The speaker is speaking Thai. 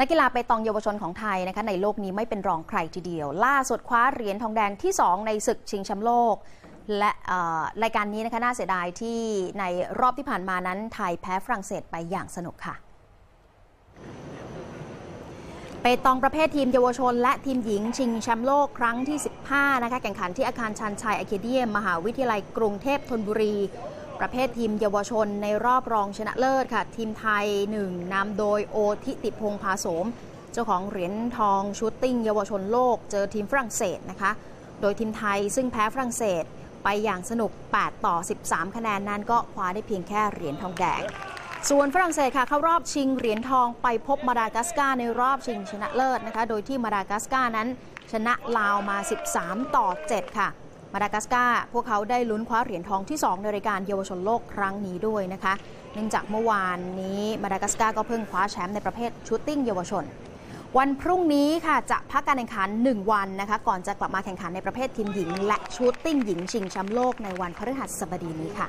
นักกีฬาไปตองเยาวชนของไทยนะคะในโลกนี้ไม่เป็นรองใครทีเดียว ล่าสุดคว้าเหรียญทองแดงที่ 2 ในศึกชิงแชมป์โลก และรายการนี้นะคะน่าเสียดายที่ในรอบที่ผ่านมานั้นไทยแพ้ฝรั่งเศสไปอย่างสนุกค่ะเปตองประเภททีมเยาวชน และทีมหญิง ชิงแชมป์โลกครั้งที่ 15 นะคะแข่งขันที่อาคารชันชัยอะเคเดียม มหาวิทยาลัยกรุงเทพธนบุรี ประเภททีมเยาวชนในรอบรองชนะเลิศค่ะ ทีมไทยหนึ่งนำโดยโอทิติพงพาโสม เจ้าของเหรียญทองชูตติ้งเยาวชนโลก เจอทีมฝรั่งเศสนะคะ โดยทีมไทยซึ่งแพ้ฝรั่งเศสไปอย่างสนุก 8 ต่อ 13 คะแนนนั้นก็คว้าได้เพียงแค่เหรียญทองแดงส่วนฝรั่งเศสค่ะเข้ารอบชิงเหรียญทองไปพบมาดากัสการ์ในรอบชิงชนะเลิศนะคะ โดยที่มาดากัสการ์นั้น ชนะลาวมา 13 ต่อ 7 ค่ะ มาดากัสการ์พวกเขาได้ลุ้นคว้าเหรียญทองที่ 2 ในรายการเยาวชนโลกครั้งนี้ด้วยนะคะ เนื่องจากเมื่อวานนี้มาดากัสการ์ก็เพิ่งคว้าแชมป์ในประเภทชูตติ้งเยาวชน วันพรุ่งนี้ค่ะจะพักการแข่งขัน 1 วันนะคะ ก่อนจะกลับมาแข่งขันในประเภททีมหญิง และชูตติ้งหญิงชิงแชมป์โลกในวันพฤหัสบดีนี้ค่ะ